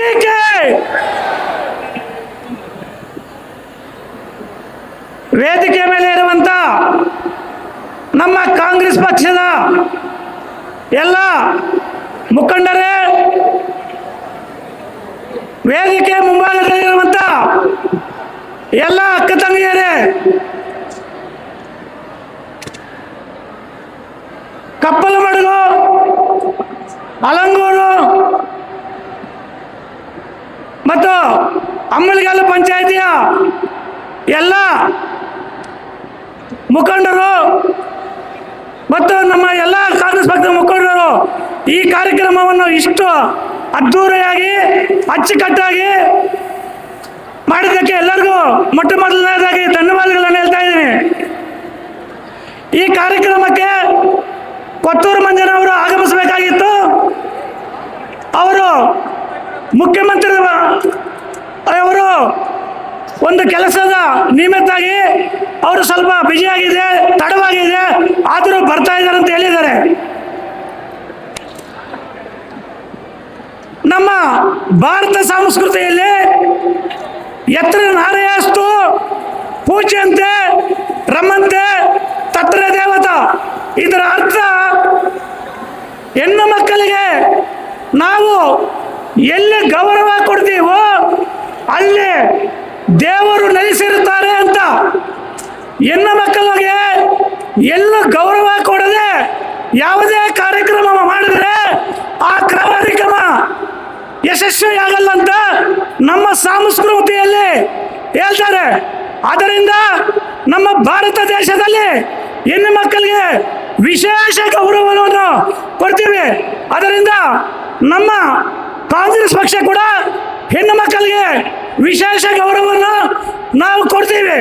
ಬೇಕೇ ವೇದಿಕೆ ಮೇಲೆ ಇರುವಂತ ನಮ್ಮ ಕಾಂಗ್ರೆಸ್ ಪಕ್ಷದ ಎಲ್ಲ ಮುಖಂಡರೇ, ವೇದಿಕೆ ಮುಂಭಾಗದಲ್ಲಿರುವಂತ ಎಲ್ಲ ಅಕ್ಕ ತಂಗಿಯರೇ ಕಪ್ಪಲಮಡುಗು, ಅಲಂಗೂರು ಮತ್ತು ಅಮ್ಮಳಿಗಲ್ಲು ಪಂಚಾಯಿತಿಯ ಎಲ್ಲ ಮುಖಂಡರು ಮತ್ತು ನಮ್ಮ ಎಲ್ಲ ಕಾಂಗ್ರೆಸ್ ಪಕ್ಷದ ಮುಖಂಡರು ಈ ಕಾರ್ಯಕ್ರಮವನ್ನು ಇಷ್ಟು ಅದ್ಧೂರಿಯಾಗಿ ಅಚ್ಚುಕಟ್ಟಾಗಿ ಮಾಡಿದ್ದಕ್ಕೆ ಎಲ್ಲರಿಗೂ ಮೊಟ್ಟ ಮೊದಲನೇದಾಗಿ ಧನ್ಯವಾದಗಳನ್ನು ಹೇಳ್ತಾ ಇದ್ದೀನಿ ಈ ಕಾರ್ಯಕ್ರಮಕ್ಕೆ ಕೊತ್ತೂರು ಮಂಜನವರು ಆಗಮಿಸಬೇಕಾಗಿತ್ತು ಅವರು ಮುಖ್ಯಮಂತ್ರಿ ಅವರು, ಒಂದು ಕೆಲಸದ ನಿಮಿತ್ತಾಗಿ ಅವರು ಸ್ವಲ್ಪ ಬ್ಯುಸಿಯಾಗಿದೆ ತಡವಾಗಿದೆ, ಆದರೂ ಬರ್ತಾ ಇದ್ದಾರೆ ಅಂತ ಹೇಳಿದ್ದಾರೆ. ನಮ್ಮ ಭಾರತ ಸಂಸ್ಕೃತಿಯಲ್ಲಿ ಎತ್ತರ ನಾರೆಯಸ್ತು ಪೂಜ್ಯಂತೆ ರಮ್ಮಂತೆ ತತ್ರ ದೇವತ. ಇದರ ಅರ್ಥ ಹೆಣ್ಣು ಮಕ್ಕಳಿಗೆ ನಾವು ಎಲ್ಲಿ ಗೌರವ ಕೊಡ್ತೀವೋ ಅಲ್ಲಿ ದೇವರು ನೆಲೆಸಿರುತ್ತಾರೆ ಅಂತ. ಹೆಣ್ಣು ಮಕ್ಕಳಿಗೆ ಎಲ್ಲ ಗೌರವ ಕೊಡದೆ ಯಾವುದೇ ಕಾರ್ಯಕ್ರಮ ಮಾಡಿದರೆ ಆ ಕಾರ್ಯಕ್ರಮ ಯಶಸ್ವಿಯಾಗಲ್ಲ ಅಂತ ನಮ್ಮ ಸಂಸ್ಕೃತಿಯಲ್ಲಿ ಹೇಳ್ತಾರೆ. ಅದರಿಂದ ನಮ್ಮ ಭಾರತ ದೇಶದಲ್ಲಿ ಹೆಣ್ಣು ಮಕ್ಕಳಿಗೆ ವಿಶೇಷ ಗೌರವವನ್ನು ಕೊಡ್ತೀವಿ. ಅದರಿಂದ ನಮ್ಮ ಕಾಂಗ್ರೆಸ್ ಪಕ್ಷ ಕೂಡ ಹೆಣ್ಣು ಮಕ್ಕಳಿಗೆ ವಿಶೇಷ ಗೌರವವನ್ನು ನಾವು ಕೊಡ್ತೀವಿ.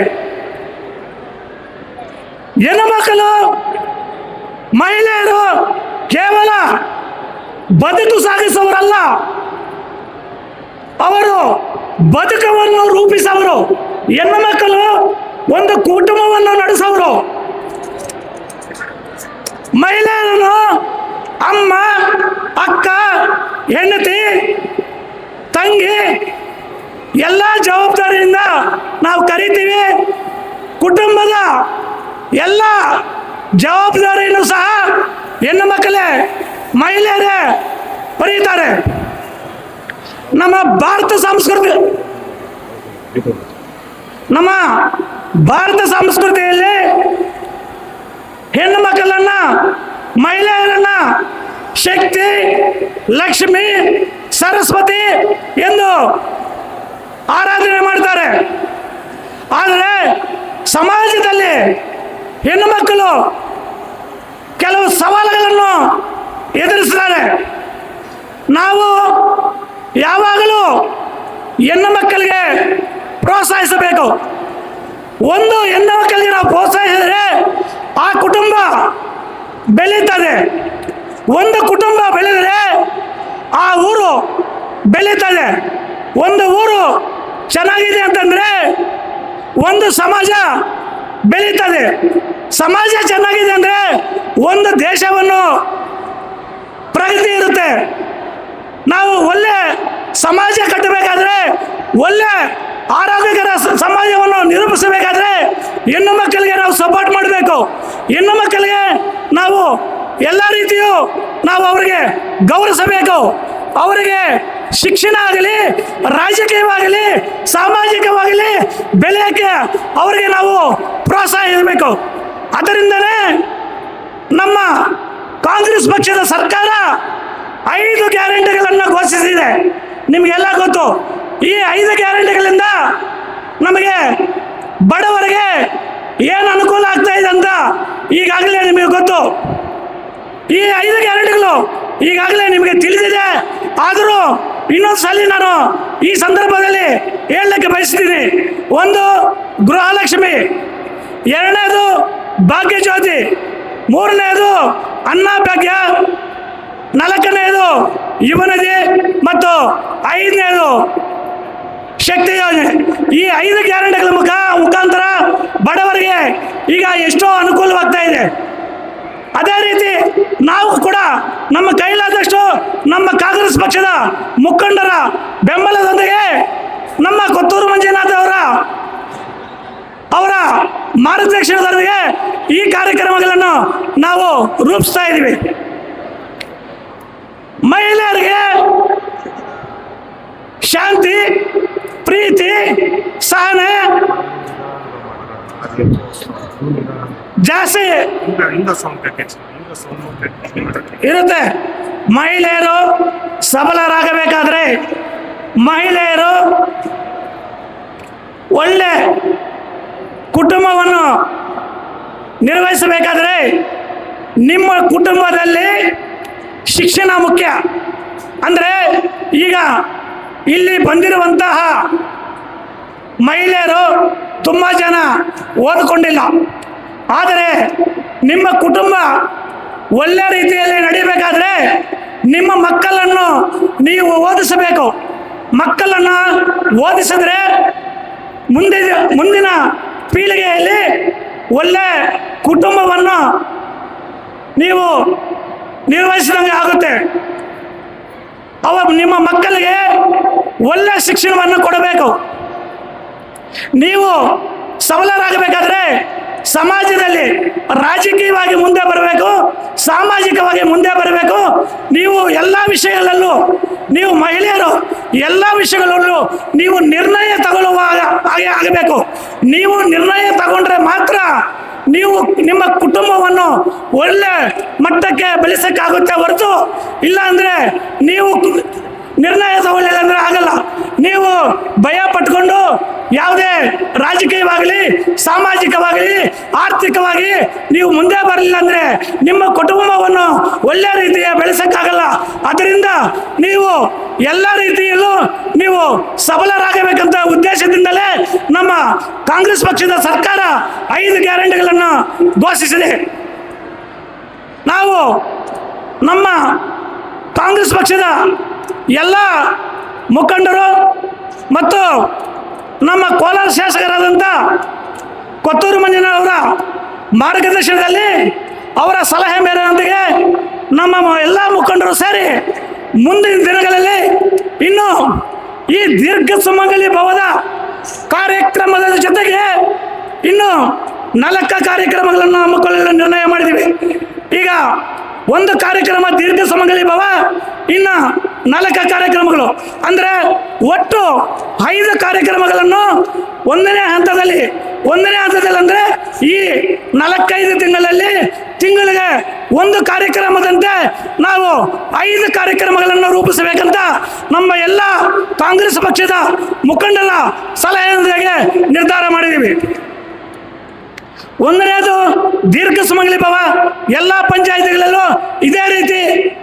ಹೆಣ್ಣು ಮಕ್ಕಳು, ಮಹಿಳೆಯರು ಕೇವಲ ಬದುಕು ಸಾಗಿಸುವವರಲ್ಲ, ಅವರು ಬದುಕವನ್ನು ರೂಪಿಸವರು. ಹೆಣ್ಣು ಮಕ್ಕಳು ಒಂದು ಕುಟುಂಬವನ್ನು ನಡೆಸವರು ಮಹಿಳೆಯರನ್ನು ಅಮ್ಮ, ಅಕ್ಕ ಹೆಂಡತಿ, ತಂಗಿ, ಎಲ್ಲ ಜವಾಬ್ದಾರಿಯಿಂದ ನಾವು ಕರಿತೀವಿ. ಕುಟುಂಬದ ಎಲ್ಲ ಜವಾಬ್ದಾರಿಯನ್ನು ಸಹ ಹೆಣ್ಣು ಮಕ್ಕಳೇ, ಮಹಿಳೆಯರೇ ಬರೀತಾರೆ ನಮ್ಮ ಭಾರತ ಸಂಸ್ಕೃತಿ, ನಮ್ಮ ಭಾರತ ಸಂಸ್ಕೃತಿಯಲ್ಲಿ ಹೆಣ್ಣು ಮಕ್ಕಳನ್ನ ಮಹಿಳೆಯರನ್ನ ಶಕ್ತಿ ಲಕ್ಷ್ಮಿ, ಸರಸ್ವತಿ ಎಂದು ಆರಾಧನೆ ಮಾಡ್ತಾರೆ. ಆದರೆ ಸಮಾಜದಲ್ಲಿ ಹೆಣ್ಣು ಮಕ್ಕಳು ಕೆಲವು ಸವಾಲುಗಳನ್ನು ಎದುರಿಸ್ತಾರೆ. ನಾವು ಯಾವಾಗಲೂ ಹೆಣ್ಣು ಮಕ್ಕಳಿಗೆ ಪ್ರೋತ್ಸಾಹಿಸಬೇಕು. ಒಂದು ಹೆಣ್ಣು ಮಕ್ಕಳಿಗೆ ನಾವು ಪ್ರೋತ್ಸಾಹಿಸಿದರೆ ಆ ಕುಟುಂಬ ಬೆಳೀತದೆ. ಒಂದು ಕುಟುಂಬ ಬೆಳೆದರೆ ಆ ಊರು ಬೆಳೀತದೆ. ಒಂದು ಊರು ಚೆನ್ನಾಗಿದೆ ಅಂತಂದರೆ ಒಂದು ಸಮಾಜ ಬೆಳೀತದೆ. ಸಮಾಜ ಚೆನ್ನಾಗಿದೆ ಅಂದರೆ ಒಂದು ದೇಶವನ್ನು ಪ್ರಗತಿ ಇರುತ್ತೆ. ನಾವು ಒಳ್ಳೆ ಸಮಾಜ ಕಟ್ಟಬೇಕಾದ್ರೆ ಒಳ್ಳೆ ಆರೋಗ್ಯಕರ ಸಮಾಜವನ್ನು ನಿರೂಪಿಸಬೇಕಾದ್ರೆ ಹೆಣ್ಣು ಮಕ್ಕಳಿಗೆ ನಾವು ಸಪೋರ್ಟ್ ಮಾಡಬೇಕು. ಹೆಣ್ಣು ಮಕ್ಕಳಿಗೆ ನಾವು ಎಲ್ಲ ರೀತಿಯೂ ನಾವು ಅವರಿಗೆ ಗೌರವಿಸಬೇಕು ಅವರಿಗೆ ಶಿಕ್ಷಣ ಆಗಲಿ ರಾಜಕೀಯವಾಗಲಿ, ಸಾಮಾಜಿಕವಾಗಲಿ, ಬೆಳೆಯೋಕ್ಕೆ ಅವರಿಗೆ ನಾವು ಪ್ರೋತ್ಸಾಹಿಸಬೇಕು ಅದರಿಂದಲೇ ನಮ್ಮ ಕಾಂಗ್ರೆಸ್ ಪಕ್ಷದ ಸರ್ಕಾರ ಐದು ಗ್ಯಾರಂಟಿಗಳನ್ನು ಘೋಷಿಸಿದೆ. ನಿಮಗೆಲ್ಲ ಗೊತ್ತು, ಈ ಐದು ಗ್ಯಾರಂಟಿಗಳಿಂದ ನಮಗೆ ಬಡವರಿಗೆ ಏನು ಅನುಕೂಲ ಆಗ್ತಾ ಇದೆ ಅಂತ ಈಗಾಗಲೇ ನಿಮಗೆ ಗೊತ್ತು. ಈ ಐದು ಗ್ಯಾರಂಟಿಗಳು ಈಗಾಗಲೇ ನಿಮಗೆ ತಿಳಿದಿದೆ. ಆದರೂ ಇನ್ನೊಂದು ಸಲ ನಾನು ಈ ಸಂದರ್ಭದಲ್ಲಿ ಹೇಳಲಿಕ್ಕೆ ಬಯಸ್ತೀನಿ. ಒಂದು ಗೃಹಲಕ್ಷ್ಮಿ, ಎರಡನೇದು ಭಾಗ್ಯಜ್ಯೋತಿ, ಮೂರನೇದು ಅನ್ನ ಭಾಗ್ಯ ನಾಲ್ಕನೆಯದು ಯುವನದಿ ಮತ್ತು ಐದನೇದು ಶಕ್ತಿ ಯೋಜನೆ. ಈ ಐದು ಗ್ಯಾರಂಟಿಗಳ ಮುಖ ಮುಖಾಂತರ ಬಡವರಿಗೆ ಈಗ ಎಷ್ಟೋ ಅನುಕೂಲವಾಗ್ತಾ ಇದೆ. ಅದೇ ರೀತಿ ನಮ್ಮ ಕೈಲಾದಷ್ಟು ನಮ್ಮ ಕಾಂಗ್ರೆಸ್ ಪಕ್ಷದ ಮುಖಂಡರ ಬೆಂಬಲದೊಂದಿಗೆ ನಮ್ಮ ಕೊತ್ತೂರು ಮಂಜುನಾಥ್ ಅವರ ಅವರ ಮಾರ್ಗದರ್ಶನದೊಂದಿಗೆ ಈ ಕಾರ್ಯಕ್ರಮಗಳನ್ನು ನಾವು ರೂಪಿಸ್ತಾ ಇದ್ದೀವಿ. ಮಹಿಳೆಯರಿಗೆ ಶಾಂತಿ, ಪ್ರೀತಿ, ಸಹನೆ ಜಾಸ್ತಿ. ಇರುತ್ತೆ. ಮಹಿಳೆಯರು ಸಬಲರಾಗಬೇಕಾದ್ರೆ ಮಹಿಳೆಯರು ಒಳ್ಳೆ ಕುಟುಂಬವನ್ನು ನಿರ್ವಹಿಸಬೇಕಾದರೆ ನಿಮ್ಮ ಕುಟುಂಬದಲ್ಲಿ ಶಿಕ್ಷಣ ಮುಖ್ಯ. ಅಂದರೆ ಈಗ ಇಲ್ಲಿ ಬಂದಿರುವಂತಹ ಮಹಿಳೆಯರು ತುಂಬ ಜನ ಓದಿಕೊಂಡಿಲ್ಲ. ಆದರೆ ನಿಮ್ಮ ಕುಟುಂಬ ಒಳ್ಳೆ ರೀತಿಯಲ್ಲಿ ನಡಿಬೇಕಾದ್ರೆ ನಿಮ್ಮ ಮಕ್ಕಳನ್ನು ನೀವು ಓದಿಸಬೇಕು. ಮಕ್ಕಳನ್ನು ಓದಿಸಿದ್ರೆ ಮುಂದೆ ಮುಂದಿನ ಪೀಳಿಗೆಯಲ್ಲಿ ಒಳ್ಳೆ ಕುಟುಂಬವನ್ನು ನೀವು ನಿರ್ವಹಿಸಿದಂಗೆ ಆಗುತ್ತೆ. ಅವ ನಿಮ್ಮ ಮಕ್ಕಳಿಗೆ ಒಳ್ಳೆ ಶಿಕ್ಷಣವನ್ನು ಕೊಡಬೇಕು. ನೀವು ಸಬಲರಾಗಬೇಕಾದ್ರೆ ಸಮಾಜದಲ್ಲಿ ರಾಜಕೀಯವಾಗಿ ಮುಂದೆ ಬರಬೇಕು, ಸಾಮಾಜಿಕವಾಗಿ ಮುಂದೆ ಬರಬೇಕು. ನೀವು ಎಲ್ಲ ವಿಷಯಗಳಲ್ಲೂ ನೀವು ಮಹಿಳೆಯರು ಎಲ್ಲ ವಿಷಯಗಳಲ್ಲೂ ನೀವು ನಿರ್ಣಯ ತಗೊಳ್ಳುವ ಹಾಗೆ ಆಗಬೇಕು. ನೀವು ನಿರ್ಣಯ ತಗೊಂಡ್ರೆ ಮಾತ್ರ ನೀವು ನಿಮ್ಮ ಕುಟುಂಬವನ್ನು ಒಳ್ಳೆ ಮಟ್ಟಕ್ಕೆ ಬೆಳೆಸೋಕ್ಕಾಗುತ್ತೆ ಹೊರತು ಇಲ್ಲ ಅಂದರೆ ನೀವು ನಿರ್ಣಯ ತಗೊಳ್ಳಿಲ್ಲ ಅಂದ್ರೆ ಆಗಲ್ಲ. ನೀವು ಭಯ ಪಟ್ಕೊಂಡು ಯಾವುದೇ ರಾಜಕೀಯವಾಗಲಿ, ಸಾಮಾಜಿಕವಾಗಲಿ, ಆರ್ಥಿಕವಾಗಿ ನೀವು ಮುಂದೆ ಬರಲಿಲ್ಲ ಅಂದರೆ ನಿಮ್ಮ ಕುಟುಂಬವನ್ನು ಒಳ್ಳೆಯ ರೀತಿಯ ಬೆಳೆಸೋಕ್ಕಾಗಲ್ಲ. ಅದರಿಂದ ನೀವು ಎಲ್ಲ ರೀತಿಯಲ್ಲೂ ನೀವು ಸಬಲರಾಗಬೇಕಂತ ಉದ್ದೇಶದಿಂದಲೇ ನಮ್ಮ ಕಾಂಗ್ರೆಸ್ ಪಕ್ಷದ ಸರ್ಕಾರ ಐದು ಗ್ಯಾರಂಟಿಗಳನ್ನು ಘೋಷಿಸಿದೆ. ನಾವು ನಮ್ಮ ಕಾಂಗ್ರೆಸ್ ಪಕ್ಷದ ಎಲ್ಲ ಮುಖಂಡರು ಮತ್ತು ನಮ್ಮ ಕೋಲಾರ ಶಾಸಕರಾದಂಥ ಕೊತ್ತೂರು ಮಂಜನವರ ಮಾರ್ಗದರ್ಶನದಲ್ಲಿ ಅವರ ಸಲಹೆ ಮೇರೆಯೊಂದಿಗೆ ನಮ್ಮ ಎಲ್ಲ ಮುಖಂಡರು ಸೇರಿ ಮುಂದಿನ ದಿನಗಳಲ್ಲಿ ಇನ್ನು ಈ ದೀರ್ಘ ಸುಮಂಗಲಿ ಭವದ ಕಾರ್ಯಕ್ರಮದ ಜೊತೆಗೆ ಇನ್ನು ನಾಲ್ಕು ಕಾರ್ಯಕ್ರಮಗಳನ್ನು ಹಮ್ಮಿಕೊಳ್ಳಲು ನಿರ್ಣಯ ಮಾಡಿದ್ದೀವಿ. ಈಗ ಒಂದು ಕಾರ್ಯಕ್ರಮ ದೀರ್ಘ ಸುಮಂಗಲಿ ಭವ ಇನ್ನು ನಾಲ್ಕು ಕಾರ್ಯಕ್ರಮಗಳು. ಅಂದರೆ ಒಟ್ಟು ಐದು ಕಾರ್ಯಕ್ರಮಗಳನ್ನು ಒಂದನೇ ಹಂತದಲ್ಲಿ ಒಂದನೇ ಹಂತದಲ್ಲಿ ಅಂದ್ರೆ ಈ ನಾಲ್ಕೈದು ತಿಂಗಳಲ್ಲಿ ತಿಂಗಳಿಗೆ ಒಂದು ಕಾರ್ಯಕ್ರಮದಂತೆ ನಾವು ಐದು ಕಾರ್ಯಕ್ರಮಗಳನ್ನು ರೂಪಿಸಬೇಕಂತ ನಮ್ಮ ಎಲ್ಲ ಕಾಂಗ್ರೆಸ್ ಪಕ್ಷದ ಮುಖಂಡರ ಸಲಹೆಯೊಂದಿಗೆ ನಿರ್ಧಾರ ಮಾಡಿದ್ದೀವಿ. ಒಂದನೇದು ದೀರ್ಘ ಸುಮಂಗಲಿ ಭವ. ಎಲ್ಲ ಪಂಚಾಯತಿಗಳಲ್ಲೂ ಇದೇ ರೀತಿ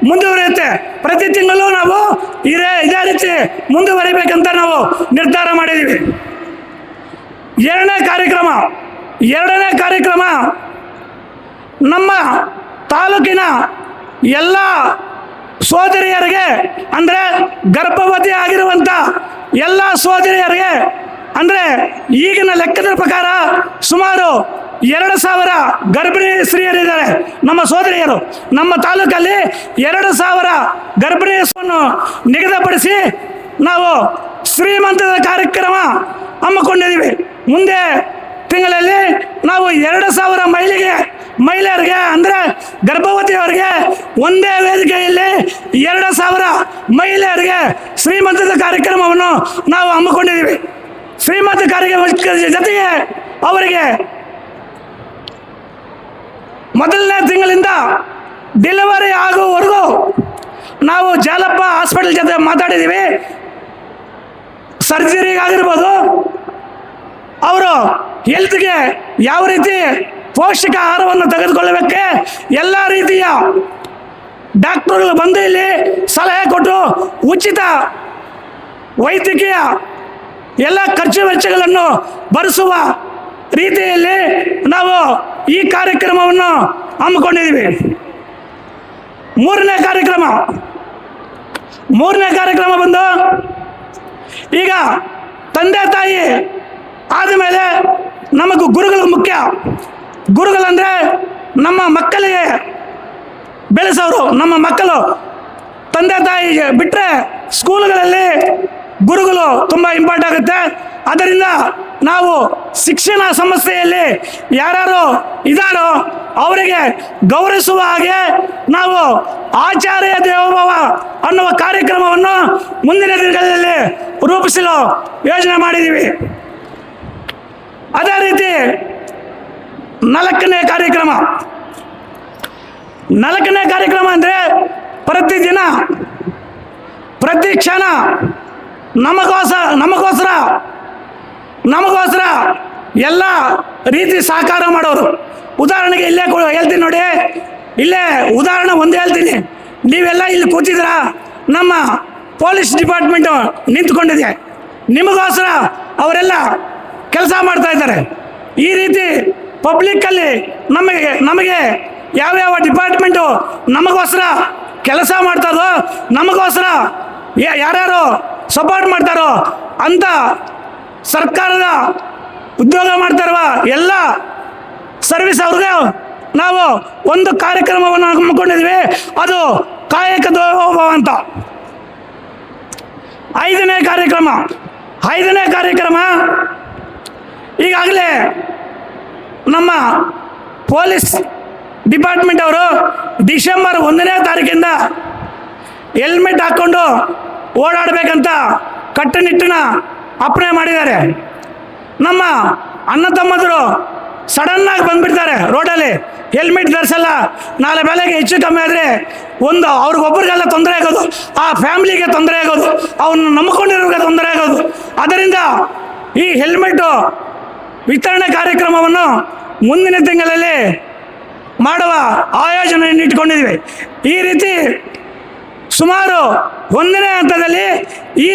ಮುಂದುವರಿಯುತ್ತೆ ಪ್ರತಿ ತಿಂಗಳು ನಾವು ಇದೇ ಇದೇ ರೀತಿ ಮುಂದುವರಿಬೇಕಂತ ನಾವು ನಿರ್ಧಾರ ಮಾಡಿದ್ದೀವಿ. ಎರಡನೇ ಕಾರ್ಯಕ್ರಮ ಎರಡನೇ ಕಾರ್ಯಕ್ರಮ ನಮ್ಮ ತಾಲೂಕಿನ ಎಲ್ಲ ಸೋದರಿಯರಿಗೆ, ಅಂದರೆ ಗರ್ಭವತಿ ಆಗಿರುವಂಥ ಎಲ್ಲ ಸೋದರಿಯರಿಗೆ, ಅಂದರೆ ಈಗಿನ ಲೆಕ್ಕದ ಪ್ರಕಾರ ಸುಮಾರು ಎರಡು ಸಾವಿರ ಗರ್ಭಿಣಿ ಸ್ತ್ರೀಯರಿದ್ದಾರೆ. ನಮ್ಮ ಸೋದರಿಯರು, ನಮ್ಮ ತಾಲೂಕಲ್ಲಿ ಎರಡು ಸಾವಿರ ಗರ್ಭಿಣಿಯನ್ನು ನಿಗದಿಪಡಿಸಿ ನಾವು ಶ್ರೀಮಂತದ ಕಾರ್ಯಕ್ರಮ ಹಮ್ಮಿಕೊಂಡಿದ್ದೀವಿ. ಮುಂದೆ ತಿಂಗಳಲ್ಲಿ ನಾವು ಎರಡು ಸಾವಿರ ಮಹಿಳೆಗೆ, ಮಹಿಳೆಯರಿಗೆ ಅಂದರೆ ಗರ್ಭವತಿಯವರಿಗೆ ಒಂದೇ ವೇದಿಕೆಯಲ್ಲಿ ಎರಡು ಸಾವಿರ ಮಹಿಳೆಯರಿಗೆ ಶ್ರೀಮಂತದ ಕಾರ್ಯಕ್ರಮವನ್ನು ನಾವು ಹಮ್ಮಿಕೊಂಡಿದ್ದೀವಿ. ಶ್ರೀಮಂತ ಕಾರ್ಯಕ್ರಮ ಜೊತೆಗೆ ಅವರಿಗೆ ಮೊದಲನೇ ತಿಂಗಳಿಂದ ಡೆಲಿವರಿ ಆಗುವವರೆಗೂ ನಾವು ಜಾಲಪ್ಪ ಹಾಸ್ಪಿಟಲ್ ಜೊತೆ ಮಾತಾಡಿದ್ದೀವಿ ಸರ್ಜರಿಗಾಗಿರ್ಬೋದು, ಅವರು ಹೆಲ್ತ್ಗೆ ಯಾವ ರೀತಿ ಪೌಷ್ಟಿಕ ಆಹಾರವನ್ನು ತೆಗೆದುಕೊಳ್ಳಬೇಕೆ, ಎಲ್ಲ ರೀತಿಯ ಡಾಕ್ಟರ್ಗಳು ಬಂದು ಇಲ್ಲಿ ಸಲಹೆ ಕೊಟ್ಟು ಉಚಿತ ವೈದ್ಯಕೀಯ ಎಲ್ಲ ಖರ್ಚು ವೆಚ್ಚಗಳನ್ನು ಭರಿಸುವ ರೀತಿಯಲ್ಲಿ ನಾವು ಈ ಕಾರ್ಯಕ್ರಮವನ್ನು ಹಮ್ಮಿಕೊಂಡಿದ್ದೀವಿ. ಮೂರನೇ ಕಾರ್ಯಕ್ರಮ. ಮೂರನೇ ಕಾರ್ಯಕ್ರಮ ಬಂದು ಈಗ ತಂದೆ ತಾಯಿ ಆದಮೇಲೆ ನಮಗೂ ಗುರುಗಳು ಮುಖ್ಯ. ಗುರುಗಳಂದರೆ ನಮ್ಮ ಮಕ್ಕಳಿಗೆ ಬೆಳೆಸೋರು, ನಮ್ಮ ಮಕ್ಕಳು. ತಂದೆ ತಾಯಿಗೆ ಬಿಟ್ಟರೆ ಸ್ಕೂಲ್ಗಳಲ್ಲಿ ಗುರುಗಳು ತುಂಬ ಇಂಪಾರ್ಟ್ ಆಗುತ್ತೆ. ಅದರಿಂದ ನಾವು ಶಿಕ್ಷಣ ಸಂಸ್ಥೆಯಲ್ಲಿ ಯಾರು ಇದ್ದಾರೋ ಅವರಿಗೆ ಗೌರವಿಸುವ ಹಾಗೆ ನಾವು ಆಚಾರ್ಯ ದೇವೋಭವ ಅನ್ನುವ ಕಾರ್ಯಕ್ರಮವನ್ನು ಮುಂದಿನ ದಿನಗಳಲ್ಲಿ ರೂಪಿಸಲು ಯೋಜನೆ ಮಾಡಿದ್ದೀವಿ. ಅದೇ ರೀತಿ ನಾಲ್ಕನೇ ಕಾರ್ಯಕ್ರಮ. ನಾಲ್ಕನೇ ಕಾರ್ಯಕ್ರಮ ಅಂದರೆ ಪ್ರತಿದಿನ, ಪ್ರತಿ ಕ್ಷಣ ನಮಗೋಸ ನಮಗೋಸ್ಕರ ನಮಗೋಸ್ಕರ ಎಲ್ಲ ರೀತಿ ಸಹಕಾರ ಮಾಡೋರು. ಉದಾಹರಣೆಗೆ ಇಲ್ಲೇ ಹೇಳ್ತೀನಿ ನೋಡಿ. ಇಲ್ಲೇ ಉದಾಹರಣೆ ಒಂದು ಹೇಳ್ತೀನಿ. ನೀವೆಲ್ಲ ಇಲ್ಲಿ ಕೂತಿದ್ದೀರಾ? ನಮ್ಮ ಪೊಲೀಸ್ ಡಿಪಾರ್ಟ್ಮೆಂಟು ನಿಂತ್ಕೊಂಡಿದೆ. ನಿಮಗೋಸ್ಕರ ಅವರೆಲ್ಲ ಕೆಲಸ ಮಾಡ್ತಾ ಇದ್ದಾರೆ. ಈ ರೀತಿ ಪಬ್ಲಿಕ್ಕಲ್ಲಿ ನಮಗೆ ನಮಗೆ ಯಾವ್ಯಾವ ಡಿಪಾರ್ಟ್ಮೆಂಟು ನಮಗೋಸ್ಕರ ಕೆಲಸ ಮಾಡ್ತಾರೋ, ನಮಗೋಸ್ಕರ ಯಾರ್ಯಾರು ಸಪೋರ್ಟ್ ಮಾಡ್ತಾರೋ ಅಂತ ಸರ್ಕಾರದ ಉದ್ಯೋಗ ಮಾಡ್ತಾರವ ಎಲ್ಲ ಸರ್ವಿಸ್ ಅವ್ರಿಗೆ ನಾವು ಒಂದು ಕಾರ್ಯಕ್ರಮವನ್ನು ಹಮ್ಮಿಕೊಂಡಿದ್ವಿ. ಅದು ಕಾಯಕ ಅಂತ. ಐದನೇ ಕಾರ್ಯಕ್ರಮ. ಐದನೇ ಕಾರ್ಯಕ್ರಮ. ಈಗಾಗಲೇ ನಮ್ಮ ಪೊಲೀಸ್ ಡಿಪಾರ್ಟ್ಮೆಂಟ್ ಅವರು ಡಿಸೆಂಬರ್ ಒಂದನೇ ತಾರೀಕಿಂದ ಹೆಲ್ಮೆಟ್ ಹಾಕ್ಕೊಂಡು ಓಡಾಡಬೇಕಂತ ಕಟ್ಟುನಿಟ್ಟಿನ ಅಪ್ಪಣೆ ಮಾಡಿದ್ದಾರೆ. ನಮ್ಮ ಅಣ್ಣ ತಮ್ಮದರು ಸಡನ್ನಾಗಿ ಬಂದ್ಬಿಡ್ತಾರೆ ರೋಡಲ್ಲಿ. ಹೆಲ್ಮೆಟ್ ಧರಿಸಲ್ಲ. ನಾಳೆ ಬೆಳಗ್ಗೆ ಹೆಚ್ಚು ಕಮ್ಮಿ ಆದರೆ ಒಂದು ಅವ್ರಿಗೊಬ್ಬರಿಗೆಲ್ಲ ತೊಂದರೆ ಆಗೋದು, ಆ ಫ್ಯಾಮ್ಲಿಗೆ ತೊಂದರೆ ಆಗೋದು ಅವನ್ನ ನಂಬಿಕೊಂಡಿರೋರಿಗೆ ತೊಂದರೆ ಆಗೋದು. ಅದರಿಂದ ಈ ಹೆಲ್ಮೆಟ್ಟು ವಿತರಣೆ ಕಾರ್ಯಕ್ರಮವನ್ನು ಮುಂದಿನ ತಿಂಗಳಲ್ಲಿ ಮಾಡುವ ಆಯೋಜನೆಯನ್ನು ಇಟ್ಕೊಂಡಿದ್ದೀವಿ. ಈ ರೀತಿ ಸುಮಾರು ಒಂದನೇ ಹಂತದಲ್ಲಿ ಈ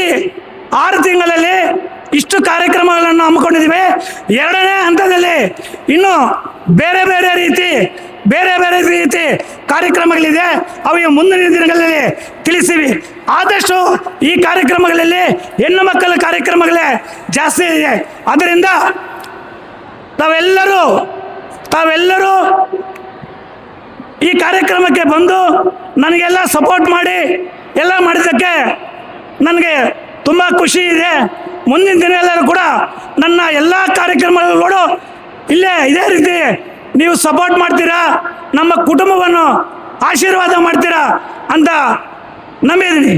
ಆರು ತಿಂಗಳಲ್ಲಿ ಇಷ್ಟು ಕಾರ್ಯಕ್ರಮಗಳನ್ನು ಹಮ್ಮಿಕೊಂಡಿದ್ದೀವಿ. ಎರಡನೇ ಹಂತದಲ್ಲಿ ಇನ್ನು ಬೇರೆ ಬೇರೆ ರೀತಿ, ಬೇರೆ ಬೇರೆ ರೀತಿ ಕಾರ್ಯಕ್ರಮಗಳಿದೆ. ಅವು ಮುಂದಿನ ದಿನಗಳಲ್ಲಿ ತಿಳಿಸಿವಿ. ಆದಷ್ಟು ಈ ಕಾರ್ಯಕ್ರಮಗಳಲ್ಲಿ ಹೆಣ್ಣು ಮಕ್ಕಳ ಕಾರ್ಯಕ್ರಮಗಳೇ ಜಾಸ್ತಿ ಇದೆ. ಅದರಿಂದ ತಾವೆಲ್ಲರೂ ತಾವೆಲ್ಲರೂ ಈ ಕಾರ್ಯಕ್ರಮಕ್ಕೆ ಬಂದು ನನಗೆಲ್ಲ ಸಪೋರ್ಟ್ ಮಾಡಿ, ಎಲ್ಲ ಮಾಡಿದ್ದಕ್ಕೆ ನನಗೆ ತುಂಬ ಖುಷಿ ಇದೆ. ಮುಂದಿನ ದಿನ ಎಲ್ಲರೂ ಕೂಡ ನನ್ನ ಎಲ್ಲ ಕಾರ್ಯಕ್ರಮಗಳು ಇಲ್ಲೇ ಇದೇ ರೀತಿ ನೀವು ಸಪೋರ್ಟ್ ಮಾಡ್ತೀರಾ? ನಮ್ಮ ಕುಟುಂಬವನ್ನು ಆಶೀರ್ವಾದ ಮಾಡ್ತೀರಾ ಅಂತ ನಂಬಿದ್ದೀನಿ.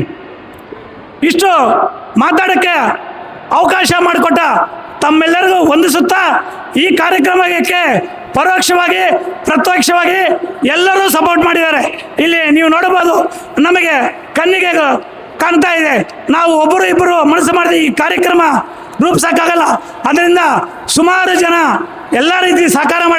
ಇಷ್ಟು ಮಾತಾಡೋಕ್ಕೆ ಅವಕಾಶ ಮಾಡಿಕೊಟ್ಟ ತಮ್ಮೆಲ್ಲರಿಗೂ ವಂದಿಸುತ್ತಾ ಈ ಕಾರ್ಯಕ್ರಮಕ್ಕೆ ಪರೋಕ್ಷವಾಗಿ, ಪ್ರತ್ಯಕ್ಷವಾಗಿ ಎಲ್ಲರೂ ಸಪೋರ್ಟ್ ಮಾಡಿದ್ದಾರೆ. ಇಲ್ಲಿ ನೀವು ನೋಡಬಹುದು ನಮಗೆ ಕಣ್ಣಿಗೆ ಕಾಣ್ತಾ ಇದೆ. ನಾವು ಒಬ್ಬರು ಇಬ್ಬರು ಮನಸ್ಸು ಮಾಡಿದ ಈ ಕಾರ್ಯಕ್ರಮ ರೂಪಿಸೋಕ್ಕಾಗಲ್ಲ. ಅದರಿಂದ ಸುಮಾರು ಜನ ಎಲ್ಲ ರೀತಿ ಸಹಕಾರ ಮಾಡಿ